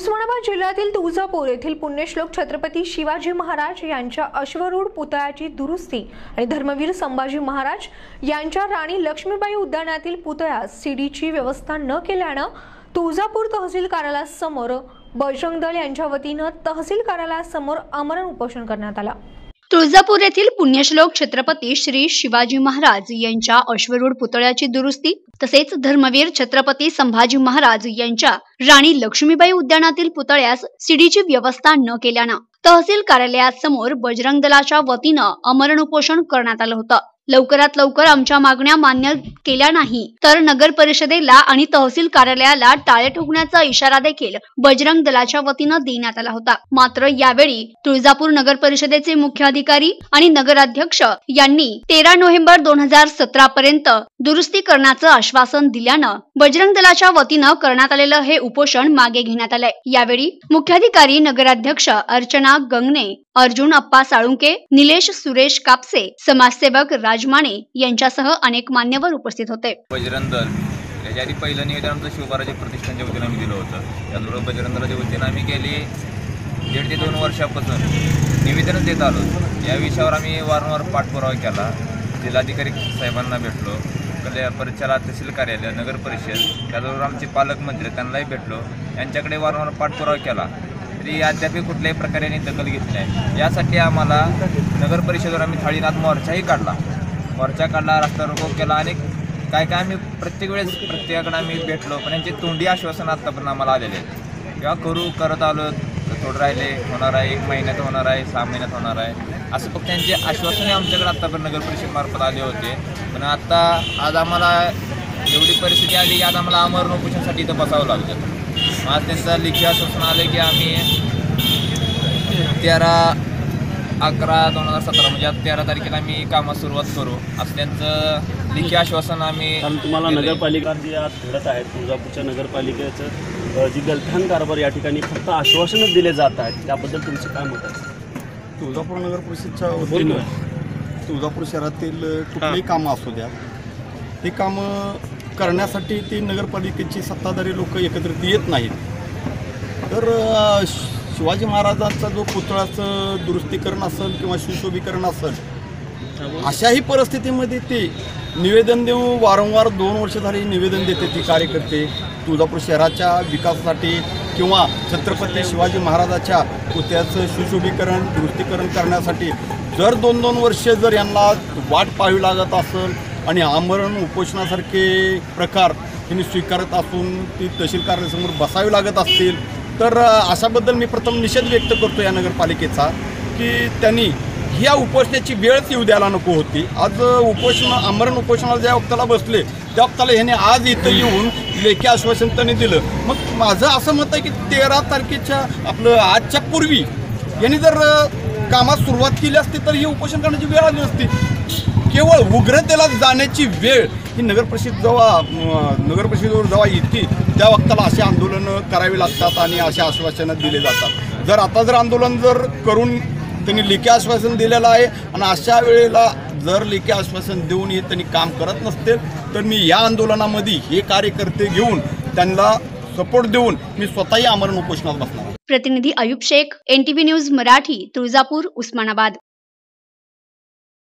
उस्मानाबाद जिल्ह्यातील तुळजापूर येथील पुण्यश्लोक छत्रपती शिवाजी महाराज यांच्या अश्वरूढ पुतळ्याची दुरुस्ती आणि धर्मवीर संभाजी महाराज यांच्या राणी लक्ष्मीबाई उद्यानातील पुतळ्यास सीडीची व्यवस्था न केल्यानं तुळजापूर तहसील कार्यालयासमोर बजरंग दल यांच्या वतीनं तहसील कार्यालयासमोर आमरण उपोषण करण्यात आलं. तुळजापूर येथील पुण्यश्लोक छत्रपती श्री शिवाजी महाराज यांच्या अश्वरूढ पुतळ्याची दुरुस्ती तसेच धर्मवीर छत्रपती संभाजी महाराज यांच्या राणी लक्ष्मीबाई उद्यानातील पुतळ्यास सीडीची व्यवस्था न केल्यानं तहसील कार्यालयासमोर बजरंग दलाच्या वतीनं अमरण उपोषण करण्यात आलं होतं. लवकरात लवकर आमच्या मागण्या मान्य केल्या नाही तर नगर परिषदेला आणि तहसील कार्यालयाला टाळे ठोकण्याचा इशारा देखील बजरंग दलाच्या वतीनं देण्यात आला होता. मात्र यावेळी तुळजापूर नगर परिषदेचे मुख्य अधिकारी आणि नगराध्यक्ष यांनी तेरा नोव्हेंबर दोन हजार सतरा पर्यंत दुरुस्ती करण्याचं आश्वासन दिल्यानं बजरंग दलाच्या वतीनं करण्यात आलेलं हे उपोषण मागे घेण्यात आलंय. यावेळी मुख्याधिकारी नगराध्यक्ष अर्चना गंगणे अर्जुन अप्पा साळुंके निलेश सुरेश कापसे समाजसेवक राजमाने यांच्यासह अनेक मान्यवर उपस्थित होते. बजरंग दल. याच्या आधी पहिलं निवेदन आमचं शिवबाराच्या प्रतिष्ठानच्या वतीनं आम्ही दिलं होतं. त्याचबरोबर बजरंग दलाच्या वतीनं आम्ही गेली दीड ते दोन वर्षापासून निवेदनच देत आलो या विषयावर आम्ही वारंवार पाठपुरावा केला. जिल्हाधिकारी साहेबांना भेटलो. कल्या परिचाला तहसील कार्यालय नगर परिषद त्याचबरोबर आमचे पालकमंत्री त्यांनाही भेटलो. यांच्याकडे वारंवार पाठपुरावा केला. तरी अद्याप कुठल्याही प्रकारे यांनी दखल घेतली नाही. यासाठी आम्हाला नगर परिषदेवर आम्ही थाळीनाथ मोर्चाही काढला. मोर्चा काढला रस्ता रोको केला आणि काय काय आम्ही प्रत्येक वेळेस प्रत्येकाकडे आम्ही भेटलो. पण यांची तोंडी आश्वासन आत्तापर्यंत आम्हाला आलेले आहेत. किंवा करू करत आलो थोडं राहिले होणार आहे एक महिन्यात होणार आहे सहा महिन्यात होणार आहे. असं फक्त त्यांचे आश्वासने आमच्याकडे आत्तापर्यंत नगर आले होते. पण आत्ता आज आम्हाला एवढी परिस्थिती आली की आज आम्हाला अमरण उपोषणसाठी इथं बसावं लागलं आज त्यांचं लिखी आश्वासन आलं की आम्ही तेरा अकरा दोन हजार सतरा म्हणजे आज तेरा तारखेला आम्ही कामास सुरुवात करू. असं त्यांचं लेखी आश्वासन आम्ही कारण तुम्हाला. नगरपालिका जी आज घडत आहेत. तुळजापूरच्या नगरपालिकेचं अ, जी गलथान कारभार या ठिकाणी फक्त आश्वासनच दिले जात आहेत. त्याबद्दल तुमचं काय मत आहे? तुळजापूर नगर परिषदच्या वतीनं तुळजापूर शहरातील कुठलीही कामं असू द्या ही कामं करण्यासाठी ती नगरपालिकेची सत्ताधारी लोक एकत्रित येत नाहीत. तर अ, श- शिवाजी महाराजांचा जो पुतळाचं दुरुस्तीकरण असेल किंवा सुशोभीकरण असेल अशाही परिस्थितीमध्ये ते निवेदन देऊन वारंवार दोन वर्ष झाली निवेदन देते ती कार्यकर्ते तुळजापूर शहराच्या विकासासाठी किंवा छत्रपती शिवाजी महाराजाच्या पुतळ्याचं सुशोभीकरण दुरुस्तीकरण करण्यासाठी. जर दोन दोन वर्ष जर यांना वाट पाहावी लागत असेल आणि आमरण उपोषणासारखे प्रकार त्यांनी स्वीकारत असून ती तहसील कार्यालयासमोर बसावी लागत असतील तर अशाबद्दल मी प्रथम निषेध व्यक्त करतो या नगरपालिकेचा की त्यांनी ह्या उपोषणाची वेळच येऊ द्यायला नको होती. आज उपोषण आमरण उपोषणाला ज्या वक्ताला बसले त्या वक्ताला ह्याने आज इथं येऊन लेखी आश्वासन त्यांनी दिलं. मग माझं असं मत आहे की तेरा तारखेच्या आपलं आजच्या पूर्वी यांनी जर कामात सुरुवात केली असती तर ही उपोषण करण्याची वेळ आली नसती. केवळ उग्रतेला जाण्याची वेळ ही नगर परिषद जेव्हा अं, नगर परिषदेवर जेव्हा येते त्या वक्ताला असे आंदोलनं करावी लागतात आणि अशा आश्वासनं दिले जातात. जर आता जर आंदोलन जर करून त्यांनी लेखी आश्वासन दिलेलं आहे आणि अशा वेळेला जर लेखी आश्वासन देऊन हे त्यांनी काम करत नसतील तर मी या आंदोलनामध्ये हे कार्यकर्ते घेऊन त्यांना सपोर्ट देऊन मी स्वतःही आमरण उपोषणात बसणार प्रतिनिधी अयुब शेख एनटीव्ही न्यूज मराठी तुळजापूर उस्मानाबाद.